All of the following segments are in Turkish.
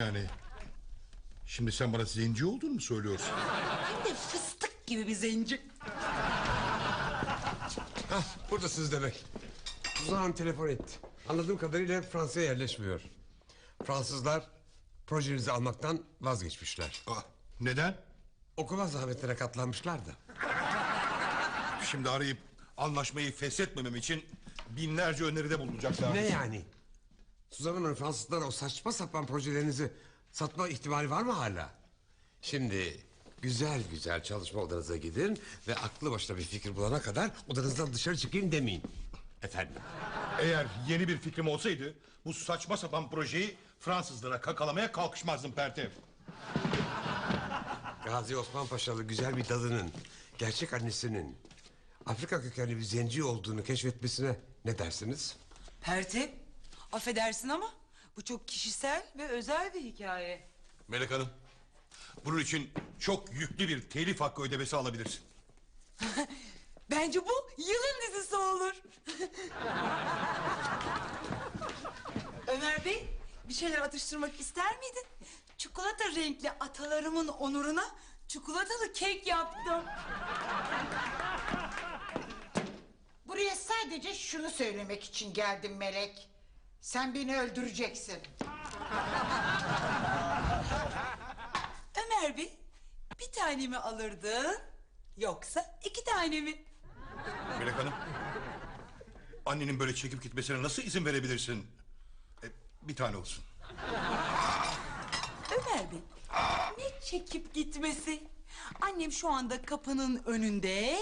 Yani şimdi sen bana zenci olduğunu mu söylüyorsun? Hem de fıstık gibi bir zenci. Hah, buradasınız demek. Suzan Hanım telefon etti. Anladığım kadarıyla Fransa'ya yerleşmiyor. Fransızlar projenizi almaktan vazgeçmişler. Ah, neden? Okuma zahmetlere katlanmışlar da. Şimdi arayıp anlaşmayı feshetmemem için binlerce öneride bulunacaklar. Ne yani? Suzan Hanım Fransızlara o saçma sapan projelerinizi satma ihtimali var mı hala? Şimdi güzel güzel çalışma odanıza gidin ve aklı başına bir fikir bulana kadar odanızdan dışarı çıkayım demeyin. Efendim. Eğer yeni bir fikrim olsaydı bu saçma sapan projeyi Fransızlara kakalamaya kalkışmazdım Pertev. Gazi Osman Paşalı güzel bir dadının gerçek annesinin Afrika kökenli bir zenci olduğunu keşfetmesine ne dersiniz? Pertev, affedersin ama bu çok kişisel ve özel bir hikaye. Melek Hanım bunun için çok yüklü bir telif hakkı ödemesi alabilirsin. Bence bu yılın dizisi olur. Ömer Bey, bir şeyler atıştırmak ister miydin? Çikolata renkli atalarımın onuruna çikolatalı kek yaptım. Buraya sadece şunu söylemek için geldim Melek. Sen beni öldüreceksin. Ömer Bey, bir tane mi alırdın? Yoksa iki tane mi? Melek Hanım annenin böyle çekip gitmesine nasıl izin verebilirsin? E, bir tane olsun. Ömer Bey, ne çekip gitmesi? Annem şu anda kapının önünde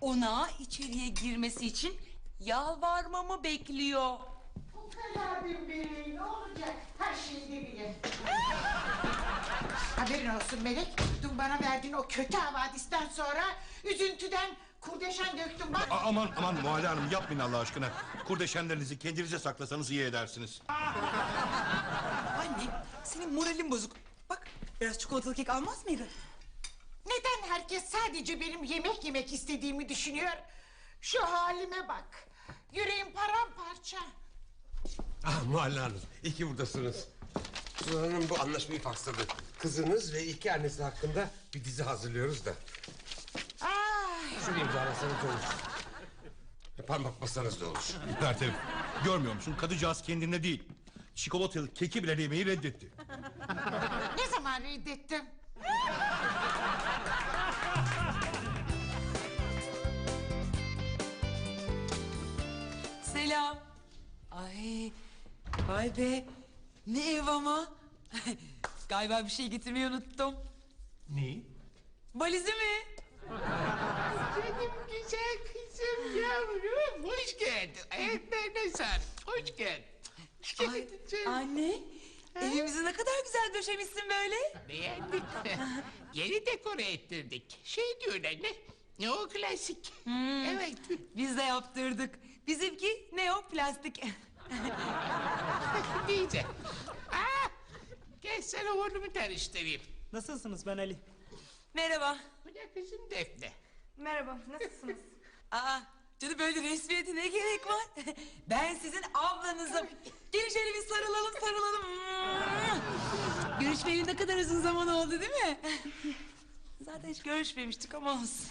ona içeriye girmesi için yalvarmamı bekliyor. Bu kadar bin biri ne olacak? Her şeyi de bilir. Haberin olsun Melek. Dün bana verdiğin o kötü havadisten sonra üzüntüden kurdeşen döktüm bak. A- aman aman Muhalle Hanım yapmayın Allah aşkına. Kurdeşenlerinizi kendinize saklasanız iyi edersiniz. Anne, senin moralin bozuk. Bak, biraz çikolatalı kek almaz mıydın? Neden herkes sadece benim yemek yemek istediğimi düşünüyor? Şu halime bak. Yüreğim paramparça. Ah Muhalle Hanım iyi ki buradasınız. Suzan Hanım bu anlaşmayı faksladı. Kızınız ve iki annesi hakkında bir dizi hazırlıyoruz da. Ay, Şunu imzalasanız olur. Parmak bassanız da olur. Pertev görmüyor musun kadıcağız kendine değil. Çikolatalı keki bile yemeyi reddetti. ne zaman reddettim? Selam. Ay, vay be. Ne ev ama. Galiba bir şey getirmeyi unuttum. Ne? Valizi mi? Benim güzel kızım yavrum. Hoş geldin. Ayaklarına sar. Hoş geldin. Ay, anne, evimizi ne kadar güzel döşemişsin böyle. Beğendik. Yeni dekore ettirdik. Şey diyorlar ne? Neoklasik. Evet. Biz de yaptırdık. Bizimki neoplastik. Diyeceğim. Aa, gel sana oğlumu tanıştırayım. Nasılsınız ben Ali? Merhaba. Bu da kızım Defne. Merhaba, nasılsınız? Aa, canım böyle resmiyete ne gerek var? Ben sizin ablanızım. Gelin şöyle bir sarılalım sarılalım. Görüşmeyeli ne kadar uzun zaman oldu değil mi? Zaten hiç görüşmemiştik ama olsun.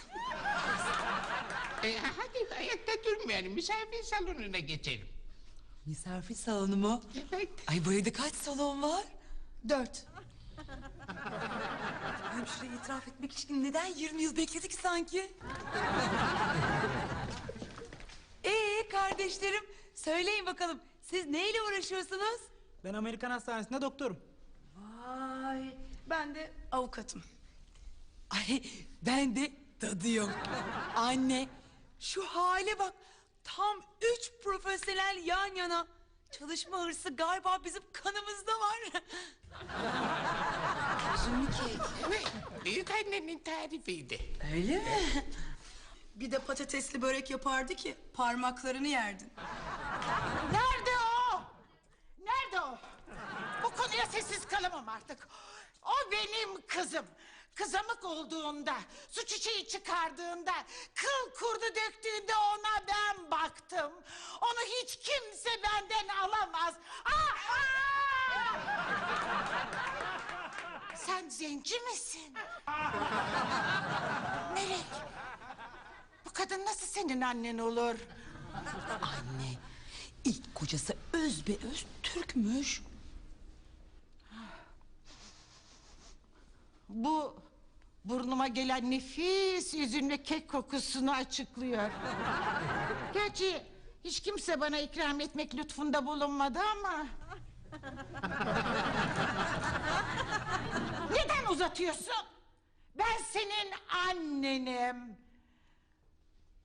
E, hadi ayakta durmayalım. Misafir salonuna geçelim. Misafir salonu mu? Evet. Ay bu evde kaç salon var? Dört. Hemşire itiraf etmek için neden 20 yıl bekledik sanki? Ee kardeşlerim söyleyin bakalım siz neyle uğraşıyorsunuz? Ben Amerikan hastanesinde doktorum. Ay, ben de avukatım. Ay ben de dadıyorum. Anne şu hale bak. Tam üç profesyonel yan yana. Çalışma hırsı galiba bizim kanımızda var. Üzümlü kek. Büyük annenin tarifiydi. Öyle mi? Bir de patatesli börek yapardı ki parmaklarını yerdin. Nerede o? Nerede o? Bu konuya sessiz kalamam artık. O benim kızım. Kızamık olduğunda, su çiçeği çıkardığında, kıl kurdu döktüğünde baktım. Onu hiç kimse benden alamaz. Ah! ah! zenci misin? Melek. Bu kadın nasıl senin annen olur? Anne ilk kocası öz be öz Türkmüş. Bu burnuma gelen nefis yüzünle kek kokusunu açıklıyor. Gerçi hiç kimse bana ikram etmek lütfunda bulunmadı ama... Neden uzatıyorsun? Ben senin annenim.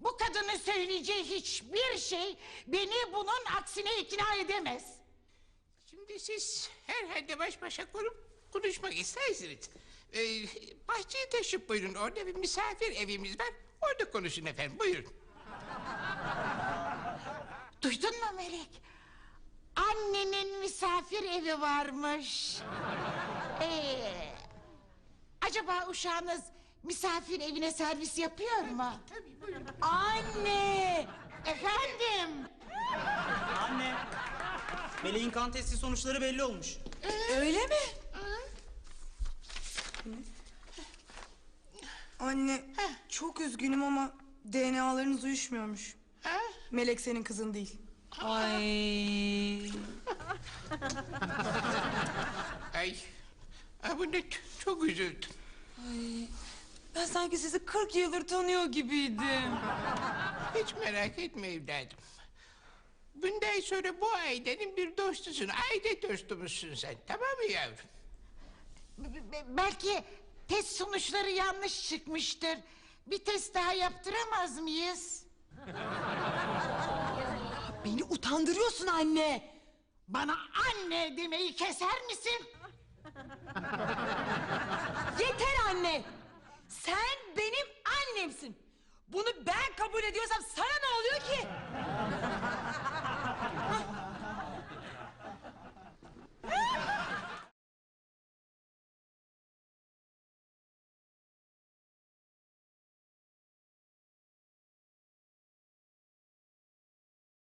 Bu kadının söyleyeceği hiçbir şey beni bunun aksine ikna edemez. Şimdi siz herhalde baş başa konuşmak istersiniz. Ee, bahçeye taşıp buyurun. Orada bir misafir evimiz var. Orada konuşun efendim. Buyurun. Duydun mu Melek? Annenin misafir evi varmış. Ee, acaba uşağınız misafir evine servis yapıyor mu? Tabii buyurun. Anne Efendim? Anne. Meleğin kan testi sonuçları belli olmuş. öyle mi? Anne çok üzgünüm ama DNA'larınız uyuşmuyormuş. Melek senin kızın değil. Ay. Ay. Ay bu ne çok üzüldüm. Ben sanki sizi 40 yıldır tanıyor gibiydim. Hiç merak etme evladım. Bundan sonra bu ailenin bir dostusun. Aile dostumuzsun sen. Tamam mı yavrum? Belki test sonuçları yanlış çıkmıştır. Bir test daha yaptıramaz mıyız? Beni utandırıyorsun anne. Bana anne demeyi keser misin? Yeter anne. Sen benim annemsin. Bunu ben kabul ediyorsam sana ne oluyor ki?